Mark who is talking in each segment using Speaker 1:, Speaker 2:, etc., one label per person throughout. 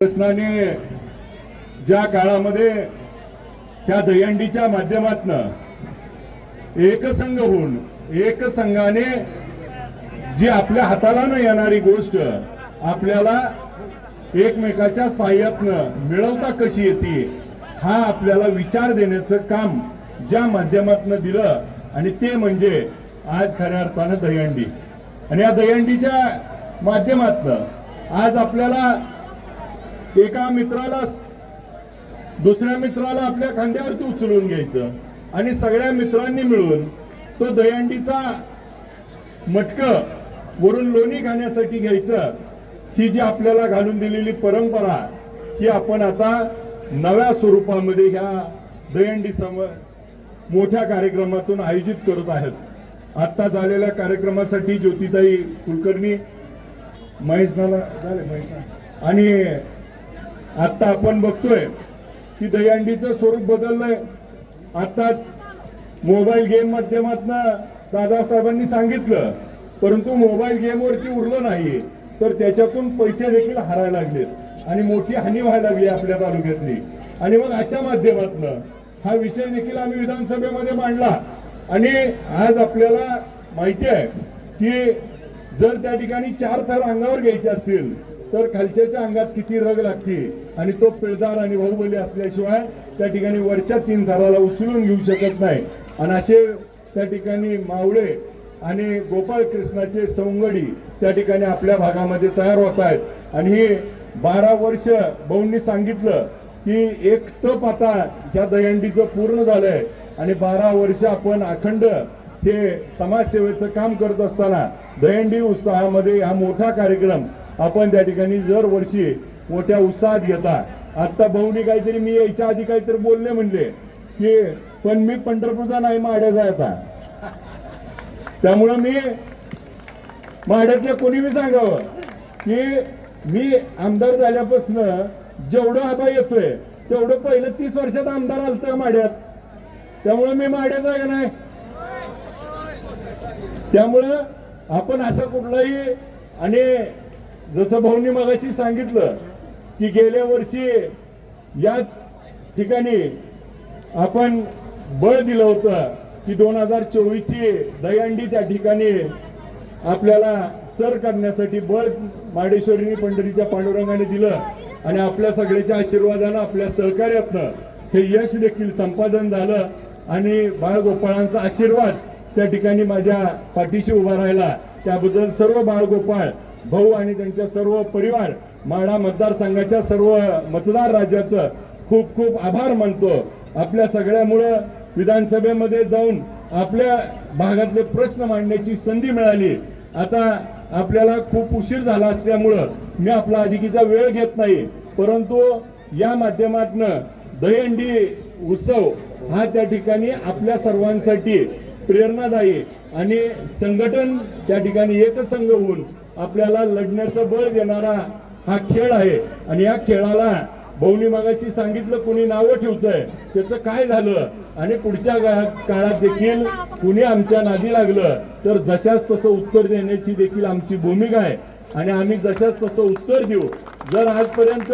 Speaker 1: शासनाने ज्या काळामध्ये त्या दहीहंडीच्या माध्यमातन एकसंघ होऊन एकसंघाने जी आपल्या हाताला न येणारी गोष्ट आपल्याला एकमेकाच्या साह्यातनं मिळवता कशी येते हा आपल्याला विचार देण्याचं काम ज्या माध्यमातनं दिलं आणि ते म्हणजे आज खऱ्या अर्थानं दहीहंडी. आणि या दहीहंडीच्या माध्यमातनं आज आपल्याला एका मित्राला दुसऱ्या मित्राला आपल्या खांद्यावरती उचलून घ्यायचं आणि सगळ्या मित्रांनी मिळून तो दहीहंडीचा मटक वरून लोणी खाण्यासाठी घ्यायचं. ही जी आपल्याला घालून दिलेली परंपरा ही आपण आता नव्या स्वरूपामध्ये ह्या दहीहंडी सम मोठ्या कार्यक्रमातून आयोजित करत आहेत. आत्ता झालेल्या कार्यक्रमासाठी ज्योतिताई कुलकर्णी महेश झाले महेश आणि आता आपण बघतोय की दहीहंडीचं स्वरूप बदललंय. आताच मोबाईल गेम माध्यमातनं दादासाहेबांनी सांगितलं परंतु मोबाईल गेमवरती उरलं नाही तर त्याच्यातून पैसे देखील हरायला लागलेत आणि मोठी हानी व्हायला लागली आपल्या तालुक्यातली. आणि मग अशा माध्यमातनं हा विषय देखील आम्ही विधानसभेमध्ये मांडला. आणि आज आपल्याला माहिती आहे की जर त्या ठिकाणी चार थर अंगावर घ्यायचे असतील तर खालच्याच्या अंगात किती रग लागते आणि तो पिळदार आणि बाहुबली असल्याशिवाय त्या ठिकाणी वरच्या तीन थराला उचलून घेऊ शकत नाही. आणि असे त्या ठिकाणी मावळे आणि गोपाळ कृष्णाचे सवंगडी त्या ठिकाणी आपल्या भागामध्ये तयार होत आहेत. आणि हे बारा वर्ष भाऊंनी सांगितलं की एक तप आता ह्या दहीहंडीचं पूर्ण झालंय. आणि बारा वर्ष आपण अखंड हे समाजसेवेचं काम करत असताना दहीहंडी उत्साहामध्ये हा मोठा कार्यक्रम आपण त्या ठिकाणी जर वर्षी मोठ्या उत्साहात घेता आता भाऊनी काहीतरी मी यायच्या आधी काहीतरी बोलले म्हणले की पण मी पंढरपूरचा नाही माड्याचा आता त्यामुळं मी माड्यातल्या कोणी मी सांगावं की मी आमदार झाल्यापासून जेवढं आबा येतोय तेवढं पहिलं तीस वर्षात आमदार आलत माड्यात त्यामुळं मी माड्याचा आहे का नाही? त्यामुळं आपण असं कुठलाही आणि जसं भाऊनी मगाशी सांगितलं की गेल्या वर्षी याच ठिकाणी आपण बळ दिलं होतं की दोन हजार चोवीसची दहीहंडी त्या ठिकाणी आपल्याला सर करण्यासाठी बळ माडेश्वरीने पंढरीच्या पांडुरंगाने दिलं आणि आपल्या सगळ्याच्या आशीर्वादानं आपल्या सहकार्यातनं हे यश देखील संपादन झालं आणि बाळगोपाळांचा आशीर्वाद त्या ठिकाणी माझ्या पाठीशी उभा राहिला. त्याबद्दल सर्व बाळगोपाळ भाऊ आणि त्यांच्या सर्व परिवार माडा मतदारसंघाच्या सर्व मतदार राज्याचं खूप खूप आभार मानतो. आपल्या सगळ्यामुळं विधानसभेमध्ये जाऊन आपल्या भागातले प्रश्न मांडण्याची संधी मिळाली. आता आपल्याला खूप उशीर झाला असल्यामुळं मी आपला अधिकीचा वेळ घेत नाही. परंतु या माध्यमातनं दहीहंडी उत्सव हा त्या ठिकाणी आपल्या सर्वांसाठी प्रेरणादायी आणि संघटन त्या ठिकाणी एकसंघ होऊन आपल्याला लढण्याचं बळ देणारा हा खेळ आहे. आणि या खेळाला भाऊनी मागाशी सांगितलं कुणी नावं ठेवतंय त्याचं काय झालं? आणि पुढच्या काळात देखील कुणी आमच्या नादी लागलं तर जशाच तसं उत्तर देण्याची देखील आमची भूमिका आहे. आणि आम्ही जशाच तसं उत्तर देऊ. जर आजपर्यंत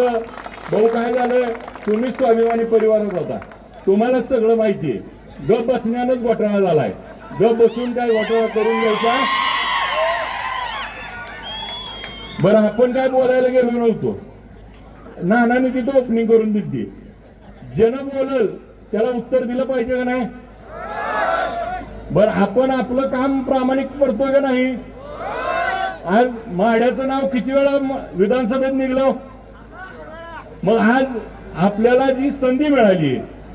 Speaker 1: भाऊ काय झालं तुम्हीच स्वाभिमानी परिवारात होता. तुम्हालाच सगळं माहिती आहे. गप बसण्यानंच घोटाळा झालाय. गप बसून काय घोटाळा करून घ्यायचा? बरं आपण काय बोलायला गेलो नव्हतो. नानाने तिथं ओपनिंग करून दिली. ज्यानं बोलल त्याला उत्तर दिलं पाहिजे का नाही? बर आपण आपलं काम प्रामाणिक करतोय का नाही? आज माड्याचं नाव किती वेळा विधानसभेत निघलं? मग आज आपल्याला जी संधी मिळाली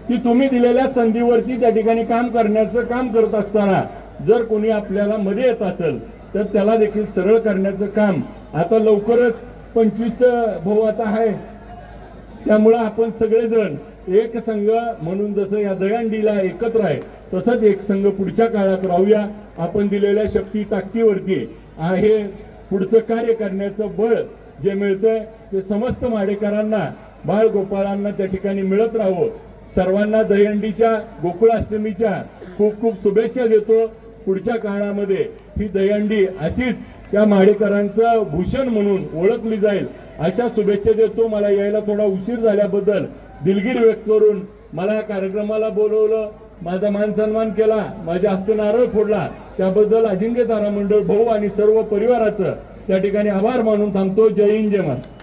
Speaker 1: ती तुम्ही दिलेल्या संधीवरती त्या ठिकाणी काम करण्याचं काम करत असताना जर कोणी आपल्याला मध्ये येत असेल तर त्याला देखील सरळ करण्याचं काम आता लवकरच पंचवीस भाऊ आता आहे. त्यामुळं आपण सगळेजण एक संघ म्हणून जसं या दहीहंडीला एकत्र आहे तसंच एक संघ पुढच्या काळात राहूया. आपण दिलेल्या शक्ती ताकदीवरती आहे. पुढचं कार्य करण्याचं बळ जे मिळतंय ते समस्त माडेकरांना बाळ गोपाळांना त्या ठिकाणी मिळत राहावं. सर्वांना दहीहंडीच्या गोकुळाष्टमीच्या खूप खूप शुभेच्छा देतो. पुढच्या काळामध्ये ही दहीहंडी अशीच त्या माडेकरांचं भूषण म्हणून ओळखली जाईल. अशा शुभेच्छा देतो. मला यायला थोडा उशीर झाल्याबद्दल दिलगीर व्यक्त करून मला या कार्यक्रमाला बोलवलं. माझा मान सन्मान केला. माझ्या हस्ते नारळ फोडला. त्याबद्दल अजिंक्य तारा मंडळ भाऊ आणि सर्व परिवाराचं त्या ठिकाणी आभार मानून थांबतो. जय हिंद जय महाराज